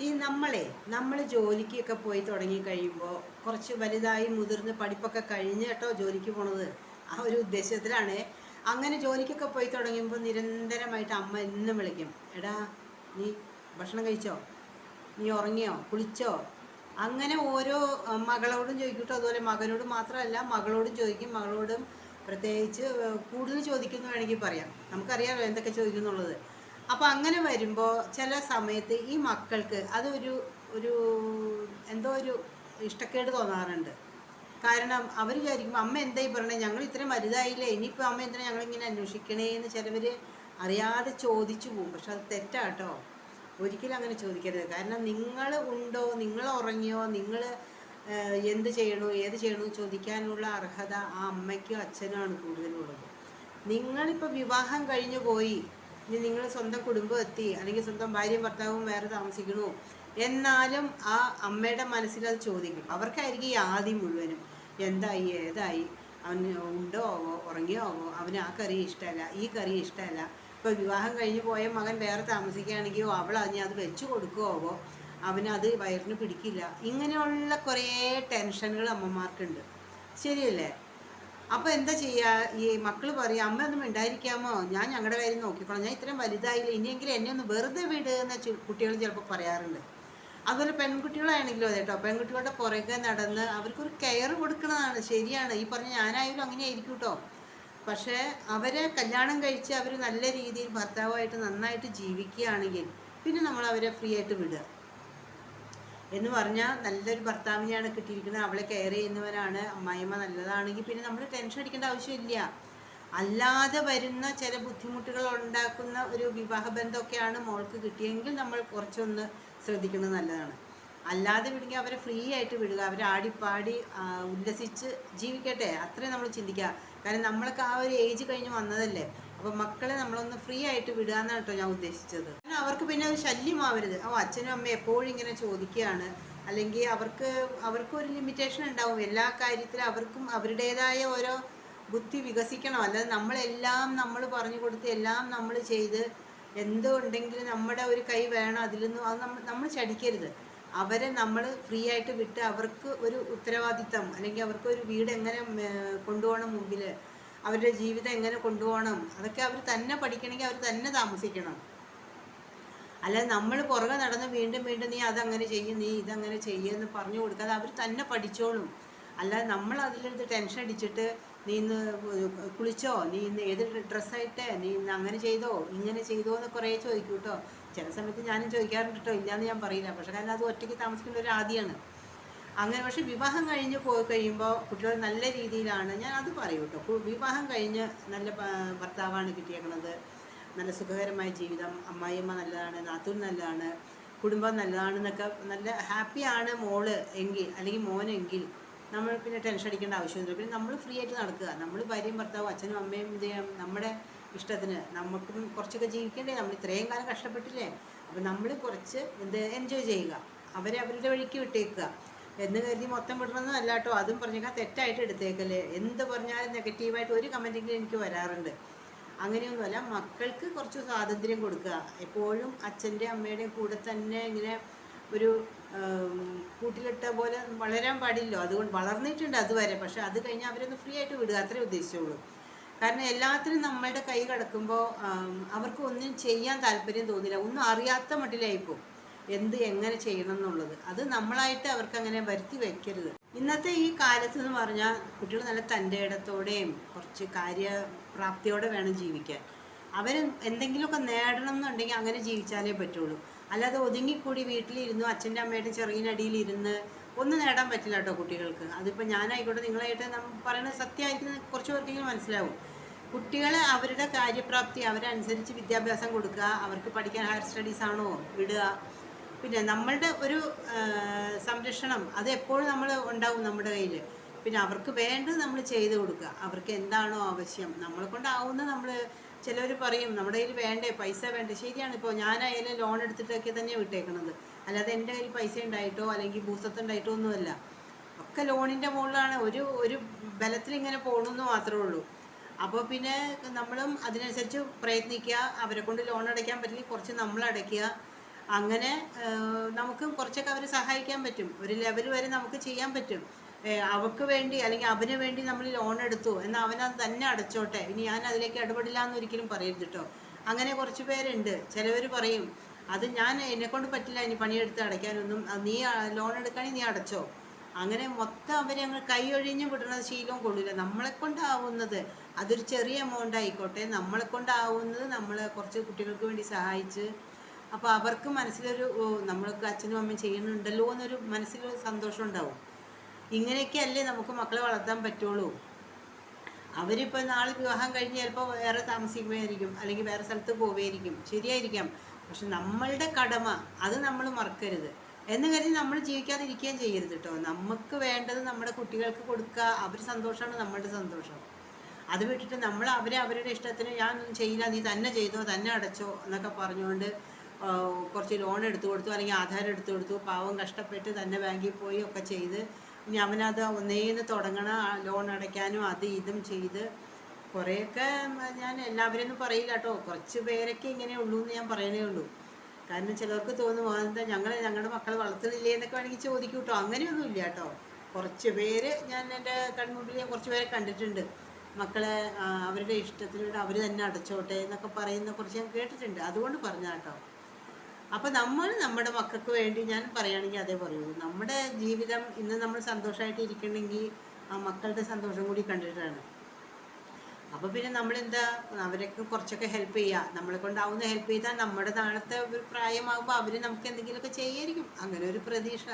ഈ നമ്മളെ നമ്മൾ ജോലിക്കൊക്കെ പോയി തുടങ്ങി കഴിയുമ്പോൾ കുറച്ച് വലുതായി മുതിർന്ന് പഠിപ്പൊക്കെ കഴിഞ്ഞ് കേട്ടോ ജോലിക്ക് പോണത്. ആ ഒരു ഉദ്ദേശത്തിലാണ്. അങ്ങനെ ജോലിക്കൊക്കെ പോയി തുടങ്ങുമ്പോൾ നിരന്തരമായിട്ട് അമ്മ എന്നും വിളിക്കും. എടാ നീ ഭക്ഷണം കഴിച്ചോ? നീ ഉറങ്ങിയോ? കുളിച്ചോ? അങ്ങനെ ഓരോ മകളോടും ചോദിക്കും കേട്ടോ അതുപോലെ മകനോട് മാത്രമല്ല മകളോടും ചോദിക്കും. മകളോടും പ്രത്യേകിച്ച് കൂടുതൽ ചോദിക്കുന്നു വേണമെങ്കിൽ പറയാം. നമുക്കറിയാമല്ലോ എന്തൊക്കെ ചോദിക്കുന്നുള്ളത്. അപ്പോൾ അങ്ങനെ വരുമ്പോൾ ചില സമയത്ത് ഈ മക്കൾക്ക് അതൊരു ഒരു എന്തോ ഒരു ഇഷ്ടക്കേട് തോന്നാറുണ്ട്. കാരണം അവർ വിചാരിക്കും അമ്മ എന്തായി പറഞ്ഞത് ഞങ്ങൾ ഇത്രയും വലുതായില്ലേ ഇനിയിപ്പോൾ അമ്മ എന്തിനാ ഞങ്ങളിങ്ങനെ അന്വേഷിക്കണേ എന്ന് ചിലവർ അറിയാതെ ചോദിച്ചു പോകും പക്ഷെ അത് തെറ്റാട്ടോ. ഒരിക്കലും അങ്ങനെ ചോദിക്കരുത്. കാരണം നിങ്ങൾ ഉണ്ടോ നിങ്ങൾ ഉറങ്ങിയോ നിങ്ങൾ എന്ത് ചെയ്യണോ ഏത് ചെയ്യണോ ചോദിക്കാനുള്ള അർഹത ആ അമ്മയ്ക്കും അച്ഛനുമാണ് കൂടുതലുള്ളത്. നിങ്ങളിപ്പോൾ വിവാഹം കഴിഞ്ഞു പോയി ഇനി നിങ്ങൾ സ്വന്തം കുടുംബം എത്തി അല്ലെങ്കിൽ സ്വന്തം ഭാര്യയും ഭർത്താവും വേറെ താമസിക്കണു? എന്നാലും ആ അമ്മയുടെ മനസ്സിൽ അത് ചോദിക്കും. അവർക്കായിരിക്കും ഈ ആദ്യം മുഴുവനും. എന്തായി ഏതായി? അവന് ഉണ്ടോ ആവോ? ഉറങ്ങിയോ ആവോ? അവന് ആ കറി ഇഷ്ടമല്ല ഈ കറി ഇഷ്ടമല്ല ഇപ്പോൾ വിവാഹം കഴിഞ്ഞ് പോയ മകൻ വേറെ താമസിക്കുകയാണെങ്കിൽ അവൾ അതിന് അത് വെച്ചു കൊടുക്കുമോ അവനത് വയറിന് പിടിക്കില്ല. ഇങ്ങനെയുള്ള കുറേ ടെൻഷനുകൾ അമ്മമാർക്കുണ്ട്. ശരിയല്ലേ? അപ്പോൾ എന്താ ചെയ്യുക ഈ മക്കൾ പറയും അമ്മ ഒന്നും ഉണ്ടായിരിക്കാമോ ഞാൻ ഞങ്ങളുടെ കാര്യം നോക്കിക്കോളാം. ഞാൻ ഇത്രയും വലുതായില്ല. ഇനിയെങ്കിലും എന്നെ ഒന്ന് വെറുതെ വിട് എന്ന് കുട്ടികൾ ചിലപ്പോൾ പറയാറുണ്ട്. അതുപോലെ പെൺകുട്ടികളാണെങ്കിലും അതെ കേട്ടോ. പെൺകുട്ടികളുടെ പുറകെ നടന്ന് അവർക്കൊരു കെയർ കൊടുക്കുന്നതാണ് ശരിയാണ്. ഈ പറഞ്ഞ ഞാനായാലും അങ്ങനെ ആയിരിക്കും കേട്ടോ പക്ഷേ അവരെ കല്യാണം കഴിച്ച് അവർ നല്ല രീതിയിൽ ഭർത്താവായിട്ട് നന്നായിട്ട് ജീവിക്കുകയാണെങ്കിൽ പിന്നെ നമ്മൾ അവരെ ഫ്രീ ആയിട്ട് വിടുക. എന്ന് പറഞ്ഞാൽ നല്ലൊരു ഭർത്താവിനെയാണ് കിട്ടിയിരിക്കുന്നത്. അവളെ കെയർ ചെയ്യുന്നവരാണ്. അമ്മായിമ്മ നല്ലതാണെങ്കിൽ പിന്നെ നമ്മൾ ടെൻഷൻ അടിക്കേണ്ട ആവശ്യമില്ല. അല്ലാതെ വരുന്ന ചില ബുദ്ധിമുട്ടുകൾ ഉണ്ടാക്കുന്ന ഒരു വിവാഹ ബന്ധമൊക്കെയാണ് മോൾക്ക് കിട്ടിയെങ്കിൽ നമ്മൾ കുറച്ചൊന്ന് ശ്രദ്ധിക്കുന്നത് നല്ലതാണ്. അല്ലാതെ വിടുമെങ്കിൽ അവരെ ഫ്രീ ആയിട്ട് വിടുക. അവരെ ആടിപ്പാടി ഉല്ലസിച്ച് ജീവിക്കട്ടെ. അത്രയും നമ്മൾ ചിന്തിക്കുക. കാരണം നമ്മൾക്ക് ആ ഒരു ഏജ് കഴിഞ്ഞ് വന്നതല്ലേ. അപ്പോൾ മക്കളെ നമ്മളൊന്ന് ഫ്രീ ആയിട്ട് വിടുക എന്നാണ് കേട്ടോ ഞാൻ ഉദ്ദേശിച്ചത്. അവർക്ക് പിന്നെ അത് ശല്യമാവരുത്. ഓ അച്ഛനും അമ്മയും എപ്പോഴും ഇങ്ങനെ ചോദിക്കുകയാണ്. അല്ലെങ്കിൽ അവർക്ക് അവർക്ക് ഒരു ലിമിറ്റേഷൻ ഉണ്ടാവും. എല്ലാ കാര്യത്തിലും അവർക്കും അവരുടേതായ ഓരോ ബുദ്ധി വികസിക്കണം. അല്ലാതെ നമ്മളെല്ലാം നമ്മൾ പറഞ്ഞു കൊടുത്ത് എല്ലാം നമ്മൾ ചെയ്ത് എന്തുണ്ടെങ്കിലും നമ്മുടെ ഒരു കൈ വേണം അതിലൊന്നും അത് നമ്മൾ നമ്മൾ ചടിക്കരുത്. അവരെ നമ്മൾ ഫ്രീ ആയിട്ട് വിട്ട് അവർക്ക് ഒരു ഉത്തരവാദിത്തം അല്ലെങ്കിൽ അവർക്ക് ഒരു വീട് എങ്ങനെ കൊണ്ടുപോകണം മുമ്പിൽ അവരുടെ ജീവിതം എങ്ങനെ കൊണ്ടുപോകണം അതൊക്കെ അവർ തന്നെ പഠിക്കണമെങ്കിൽ അവർ തന്നെ താമസിക്കണം. അല്ലാതെ നമ്മൾ പുറകെ നടന്ന് വീണ്ടും വീണ്ടും നീ അതങ്ങനെ ചെയ്യും നീ ഇതങ്ങനെ ചെയ്യുമെന്ന് പറഞ്ഞു കൊടുക്കാതെ അവർ തന്നെ പഠിച്ചോളും. അല്ലാതെ നമ്മൾ അതിലെടുത്ത് ടെൻഷൻ അടിച്ചിട്ട് നീ ഇന്ന് കുളിച്ചോ നീ ഇന്ന് ഏത് ഡ്രസ്സായിട്ടേ നീ ഇന്ന് അങ്ങനെ ചെയ്തോ ഇങ്ങനെ ചെയ്തോ എന്ന് കുറേ ചോദിക്കും കേട്ടോ ചില സമയത്ത് ഞാനും ചോദിക്കാറുണ്ട് കേട്ടോ ഇല്ലയെന്ന് ഞാൻ പറയില്ല. പക്ഷേ കാരണം അത് ഒറ്റയ്ക്ക് താമസിക്കുന്ന ഒരു ആദ്യമാണ് അങ്ങനെ പക്ഷേ വിവാഹം കഴിഞ്ഞ് പോയി കഴിയുമ്പോൾ കുട്ടികൾ നല്ല രീതിയിലാണ്. ഞാൻ അത് പറയും കേട്ടോ വിവാഹം കഴിഞ്ഞ് നല്ല ഭർത്താവാണ് കിട്ടിയേക്കണത്. നല്ല സുഖകരമായ ജീവിതം അമ്മായിയമ്മ നല്ലതാണ് നാത്തൂൻ നല്ലതാണ് കുടുംബം നല്ലതാണെന്നൊക്കെ നല്ല ഹാപ്പിയാണ് മോൾ എങ്കിൽ അല്ലെങ്കിൽ മോനെങ്കിൽ നമ്മൾ പിന്നെ ടെൻഷൻ അടിക്കേണ്ട ആവശ്യമൊന്നുമില്ല. പിന്നെ നമ്മൾ ഫ്രീ ആയിട്ട് നടക്കുക. നമ്മൾ ഭാര്യയും ഭർത്താവും അച്ഛനും അമ്മയും ഇത് നമ്മുടെ ഇഷ്ടത്തിന് നമുക്കും കുറച്ചൊക്കെ ജീവിക്കണ്ടേ. നമ്മൾ ഇത്രയും കാലം കഷ്ടപ്പെട്ടില്ലേ? അപ്പം നമ്മൾ കുറച്ച് എന്ത് എൻജോയ് ചെയ്യുക. അവരെ അവരുടെ വഴിക്ക് വിട്ടേക്കുക. എന്ന് കരുതി മൊത്തം വിടണമെന്നും അല്ലാട്ടോ അതും പറഞ്ഞേക്കാം. തെറ്റായിട്ട് എടുത്തേക്കല്ലേ. എന്ത് പറഞ്ഞാലും നെഗറ്റീവായിട്ട് ഒരു കമന്റെങ്കിലും എനിക്ക് വരാറുണ്ട്. അങ്ങനെയൊന്നുമല്ല മക്കൾക്ക് കുറച്ച് സ്വാതന്ത്ര്യം കൊടുക്കുക. എപ്പോഴും അച്ഛന്റെ അമ്മയുടെ കൂടെ തന്നെ ഇങ്ങനെ ഒരു കൂട്ടിലിട്ട പോലെ വളരാൻ പാടില്ലോ അതുകൊണ്ട് വളർന്നിട്ടുണ്ട് അതുവരെ. പക്ഷെ അത് കഴിഞ്ഞാൽ അവരൊന്ന് ഫ്രീ ആയിട്ട് വിടുക. അത്രേ ഉദ്ദേശിച്ചുള്ളൂ. കാരണം എല്ലാത്തിനും നമ്മളുടെ കൈ കിടക്കുമ്പോൾ അവർക്ക് ഒന്നും ചെയ്യാൻ താല്പര്യം തോന്നില്ല. ഒന്നും അറിയാത്ത മട്ടിലായിപ്പോൾ എന്ത് എങ്ങനെ ചെയ്യണം എന്നുള്ളത്. അത് നമ്മളായിട്ട് അവർക്ക് അങ്ങനെ വരുത്തി വയ്ക്കരുത് ഇന്നത്തെ ഈ കാലത്ത് എന്ന് പറഞ്ഞാൽ കുട്ടികൾ നല്ല തന്റെ ഇടത്തോടെയും കുറച്ച് കാര്യപ്രാപ്തിയോടെ വേണം ജീവിക്കാൻ. അവർ എന്തെങ്കിലുമൊക്കെ നേടണം എന്നുണ്ടെങ്കിൽ അങ്ങനെ ജീവിച്ചാലേ പറ്റുള്ളൂ. അല്ലാതെ ഒതുങ്ങിക്കൂടി വീട്ടിലിരുന്നു അച്ഛന്റെ അമ്മയുടെ ചെറിയനടിയിൽ ഇരുന്ന് ഒന്നും നേടാൻ പറ്റില്ല കേട്ടോ കുട്ടികൾക്ക്. അതിപ്പോൾ ഞാനായിക്കോട്ടെ നിങ്ങളായിട്ട് നമ്മൾ പറയുന്നത് സത്യമായിരിക്കും കുറച്ച് പേർക്കെങ്കിലും മനസ്സിലാവും. കുട്ടികളെ അവരുടെ കാര്യപ്രാപ്തി അവരനുസരിച്ച് വിദ്യാഭ്യാസം കൊടുക്കുക അവർക്ക് പഠിക്കാൻ ഹയർ സ്റ്റഡീസ് ആണോ വിടുക. പിന്നെ നമ്മളുടെ ഒരു സംരക്ഷണം അത് എപ്പോഴും നമ്മൾ ഉണ്ടാവും നമ്മുടെ കയ്യിൽ പിന്നെ അവർക്ക് വേണ്ടത് നമ്മൾ ചെയ്തു കൊടുക്കുക. അവർക്ക് എന്താണോ ആവശ്യം. നമ്മളെ കൊണ്ടാവുന്ന നമ്മൾ ചിലവർ പറയും നമ്മുടെ കയ്യിൽ വേണ്ടേ പൈസ വേണ്ടേ. ശരിയാണ്. ഇപ്പോൾ ഞാനായാലും ലോൺ എടുത്തിട്ടൊക്കെ തന്നെ വിട്ടേക്കണത്. അല്ലാതെ എന്റെ കയ്യിൽ പൈസ ഉണ്ടായിട്ടോ അല്ലെങ്കിൽ ഭൂസത്തുണ്ടായിട്ടോ ഒന്നുമല്ല. ഒക്കെ ലോണിന്റെ മുകളിലാണ്. ഒരു ഒരു ബലത്തിൽ ഇങ്ങനെ പോകണമെന്ന് മാത്രമേ ഉള്ളൂ. അപ്പോൾ പിന്നെ നമ്മളും അതിനനുസരിച്ച് പ്രയത്നിക്കുക. അവരെ കൊണ്ട് ലോൺ അടയ്ക്കാൻ പറ്റില്ലെങ്കിൽ കുറച്ച് നമ്മൾ അടയ്ക്കുക. അങ്ങനെ നമുക്ക് കുറച്ചൊക്കെ അവരെ സഹായിക്കാൻ പറ്റും. ഒരു ലെവൽ വരെ നമുക്ക് ചെയ്യാൻ പറ്റും. ഏഹ്, അവർക്ക് വേണ്ടി അല്ലെങ്കിൽ അവന് വേണ്ടി നമ്മൾ ലോൺ എടുത്തു എന്നാൽ അവനത് തന്നെ അടച്ചോട്ടെ. ഇനി ഞാൻ അതിലേക്ക് ഇടപെടില്ല എന്ന് ഒരിക്കലും പറയരുത് കേട്ടോ അങ്ങനെ കുറച്ച് പേരുണ്ട്. ചിലവർ പറയും അത് ഞാൻ എന്നെ കൊണ്ട് പറ്റില്ല ഇനി പണിയെടുത്ത് അടയ്ക്കാനൊന്നും. നീ ലോൺ എടുക്കുകയാണെങ്കിൽ നീ അടച്ചോ. അങ്ങനെ മൊത്തം അവരെ അങ്ങ് കൈയൊഴിഞ്ഞ് വിടുന്ന ശീലവും കൊള്ളില്ല. നമ്മളെ കൊണ്ടാവുന്നത് അതൊരു ചെറിയ എമൗണ്ട് ആയിക്കോട്ടെ. നമ്മളെ കൊണ്ടാവുന്നത് നമ്മൾ കുറച്ച് കുട്ടികൾക്ക് വേണ്ടി സഹായിച്ച്. അപ്പോൾ അവർക്ക് മനസ്സിലൊരു നമ്മൾക്ക് അച്ഛനും അമ്മയും ചെയ്യുന്നുണ്ടല്ലോ എന്നൊരു മനസ്സിലൊരു സന്തോഷം ഉണ്ടാവും. ഇങ്ങനെയൊക്കെയല്ലേ നമുക്ക് മക്കളെ വളർത്താൻ പറ്റുള്ളൂ. അവരിപ്പോൾ നാളെ വിവാഹം കഴിഞ്ഞ് ചിലപ്പോൾ വേറെ താമസിക്കുമായിരിക്കും അല്ലെങ്കിൽ വേറെ സ്ഥലത്ത് പോവുമായിരിക്കും ശരിയായിരിക്കാം. പക്ഷെ നമ്മളുടെ കടമ അത് നമ്മൾ മറക്കരുത്. എന്ന് കരുതി നമ്മൾ ജീവിക്കാതിരിക്കുകയും ചെയ്യരുത് കേട്ടോ. നമുക്ക് വേണ്ടത് നമ്മുടെ കുട്ടികൾക്ക് കൊടുക്കുക അവർ സന്തോഷമാണ് നമ്മളുടെ സന്തോഷം. അത് വിട്ടിട്ട് നമ്മൾ അവരെ അവരുടെ ഇഷ്ടത്തിന് ഞാനൊന്നും ചെയ്യില്ല നീ തന്നെ ചെയ്തോ തന്നെ അടച്ചോ എന്നൊക്കെ പറഞ്ഞുകൊണ്ട് കുറച്ച് ലോൺ എടുത്തു കൊടുത്തു അല്ലെങ്കിൽ ആധാരം എടുത്തു കൊടുത്തു പാവം കഷ്ടപ്പെട്ട് തന്നെ ബാങ്കിൽ പോയി ഒക്കെ ചെയ്ത് ഇനി അവനത് ഒന്നേന്ന് തുടങ്ങണം ലോൺ അടയ്ക്കാനും അത് ഇതും ചെയ്ത്. കുറേയൊക്കെ ഞാൻ എല്ലാവരെയൊന്നും പറയില്ല കേട്ടോ. കുറച്ച് പേരൊക്കെ ഇങ്ങനെ ഉള്ളൂ എന്ന് ഞാൻ പറയണേ ഉള്ളൂ. കാരണം ചിലർക്ക് തോന്നും "ആ, എന്താ ഞങ്ങൾ ഞങ്ങളുടെ മക്കളെ വളർത്തുന്നില്ലേ എന്നൊക്കെ വേണമെങ്കിൽ ചോദിക്കും കേട്ടോ. അങ്ങനെയൊന്നും ഇല്ല കേട്ടോ. കുറച്ച് പേര് ഞാൻ എന്റെ കൺമുമ്പിൽ കുറച്ച് പേരെ കണ്ടിട്ടുണ്ട്. മക്കളെ അവരുടെ ഇഷ്ടത്തിലൂടെ അവർ തന്നെ അടച്ചോട്ടെ എന്നൊക്കെ പറയുന്ന കുറച്ച് ഞാൻ കേട്ടിട്ടുണ്ട്. അതുകൊണ്ട് പറഞ്ഞ കേട്ടോ. അപ്പോൾ നമ്മൾ നമ്മുടെ മക്കൾക്ക് വേണ്ടി ഞാൻ പറയുകയാണെങ്കിൽ അതേ പറയുള്ളൂ നമ്മുടെ ജീവിതം ഇന്ന് നമ്മൾ സന്തോഷമായിട്ട് ഇരിക്കണമെങ്കിൽ ആ മക്കളുടെ സന്തോഷം കൂടി കണ്ടിട്ടാണ്. അപ്പോൾ പിന്നെ നമ്മളെന്താ? അവരൊക്കെ കുറച്ചൊക്കെ ഹെൽപ്പ് ചെയ്യുക. നമ്മളെ കൊണ്ടാവുന്ന ഹെൽപ്പ് ചെയ്താൽ നമ്മുടെ നാളത്തെ ഒരു പ്രായമാകുമ്പോൾ അവർ നമുക്ക് എന്തെങ്കിലുമൊക്കെ ചെയ്യായിരിക്കും. അങ്ങനെ ഒരു പ്രതീക്ഷ.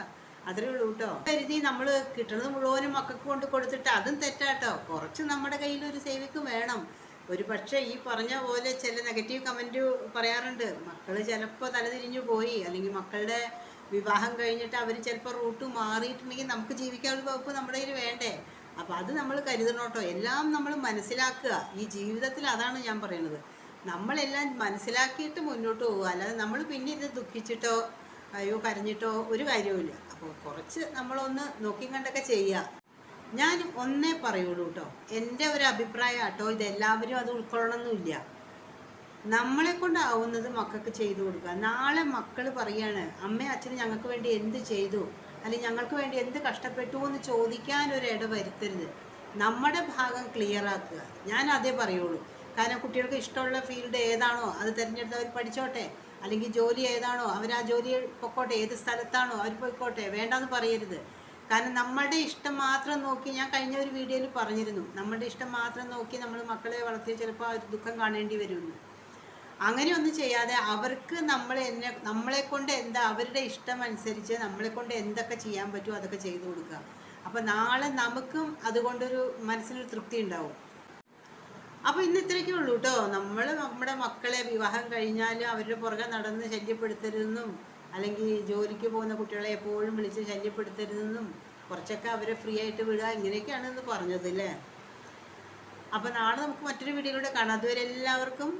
അത്രേ ഉള്ളൂ കേട്ടോ. കരുതി നമ്മൾ കിട്ടുന്നത് മുഴുവനും മക്കൾക്ക് കൊണ്ട് കൊടുത്തിട്ട് അതും തെറ്റാട്ടോ. കുറച്ച് നമ്മുടെ കയ്യിൽ ഒരു സേവിക്ക് വേണം. ഒരു പക്ഷേ ഈ പറഞ്ഞ പോലെ ചില നെഗറ്റീവ് കമന്റ് പറയാറുണ്ട്. മക്കൾ ചിലപ്പോൾ തലതിരിഞ്ഞു പോയി. അല്ലെങ്കിൽ മക്കളുടെ വിവാഹം കഴിഞ്ഞിട്ട് അവർ ചിലപ്പോൾ റൂട്ട് മാറിയിട്ടുണ്ടെങ്കിൽ നമുക്ക് ജീവിക്കാനുള്ള വകുപ്പ് നമ്മുടെ കയ്യിൽ വേണ്ടേ? അപ്പോൾ അത് നമ്മൾ കരുതണം കേട്ടോ. എല്ലാം നമ്മൾ മനസ്സിലാക്കുക. ഈ ജീവിതത്തിൽ അതാണ് ഞാൻ പറയുന്നത് നമ്മളെല്ലാം മനസ്സിലാക്കിയിട്ട് മുന്നോട്ട് പോകുക അല്ലാതെ നമ്മൾ പിന്നെ ഇത് ദുഃഖിച്ചിട്ടോ അയ്യോ കരഞ്ഞിട്ടോ ഒരു കാര്യവുമില്ല. അപ്പോൾ കുറച്ച് നമ്മളൊന്ന് നോക്കിയും കണ്ടൊക്കെ ചെയ്യുക. ഞാൻ ഒന്നേ പറയുള്ളൂ കേട്ടോ എന്റെ ഒരു അഭിപ്രായം കേട്ടോ ഇതെല്ലാവരും അത് ഉൾക്കൊള്ളണമെന്നില്ല നമ്മളെ കൊണ്ടാവുന്നത് മക്കൾക്ക് ചെയ്തു കൊടുക്കുക. നാളെ മക്കൾ പറയാണ് അമ്മ അച്ഛന് ഞങ്ങൾക്ക് വേണ്ടി എന്ത് ചെയ്തു? അല്ലെങ്കിൽ ഞങ്ങൾക്ക് വേണ്ടി എന്ത് കഷ്ടപ്പെട്ടു എന്ന് ചോദിക്കാൻ ഒരു ഇട വരുത്തരുത്. നമ്മുടെ ഭാഗം ക്ലിയർ ആക്കുക. ഞാൻ അതേ പറയുള്ളൂ. കാരണം കുട്ടികൾക്ക് ഇഷ്ടമുള്ള ഫീൽഡ് ഏതാണോ അത് തിരഞ്ഞെടുത്ത് അവർ പഠിച്ചോട്ടെ. അല്ലെങ്കിൽ ജോലി ഏതാണോ അവർ ആ ജോലി പൊക്കോട്ടെ. ഏത് സ്ഥലത്താണോ അവർ പോയിക്കോട്ടെ. വേണ്ടെന്ന് പറയരുത്. കാരണം നമ്മളുടെ ഇഷ്ടം മാത്രം നോക്കി ഞാൻ കഴിഞ്ഞ ഒരു വീഡിയോയിൽ പറഞ്ഞിരുന്നു. നമ്മളുടെ ഇഷ്ടം മാത്രം നോക്കി നമ്മൾ മക്കളെ വളർത്തിയ ചിലപ്പോൾ അവർ ദുഃഖം കാണേണ്ടി വരുമെന്ന്. അങ്ങനെയൊന്നും ചെയ്യാതെ അവർക്ക് നമ്മൾ എന്നെ നമ്മളെ കൊണ്ട് എന്താ അവരുടെ ഇഷ്ടം അനുസരിച്ച് നമ്മളെ കൊണ്ട് എന്തൊക്കെ ചെയ്യാൻ പറ്റുമോ അതൊക്കെ ചെയ്തു കൊടുക്കുക. അപ്പോൾ നാളെ നമുക്കും അതുകൊണ്ടൊരു മനസ്സിനൊരു തൃപ്തി ഉണ്ടാവും. അപ്പോൾ ഇന്ന് ഇത്രയൊക്കെ ഉള്ളൂ കേട്ടോ. നമ്മൾ നമ്മുടെ മക്കളെ വിവാഹം കഴിഞ്ഞാൽ അവരുടെ പുറകെ നടന്ന് ശല്യപ്പെടുത്തരുതെന്നും അല്ലെങ്കിൽ ജോലിക്ക് പോകുന്ന കുട്ടികളെ എപ്പോഴും വിളിച്ച് ശല്യപ്പെടുത്തരുതെന്നും കുറച്ചൊക്കെ അവരെ ഫ്രീ ആയിട്ട് വിടുക ഇങ്ങനെയൊക്കെയാണ് എന്ന് പറഞ്ഞത് അല്ലേ അപ്പോൾ നാളെ നമുക്ക് മറ്റൊരു വീഡിയോയിലൂടെ കാണാം. അതുവരെ എല്ലാവർക്കും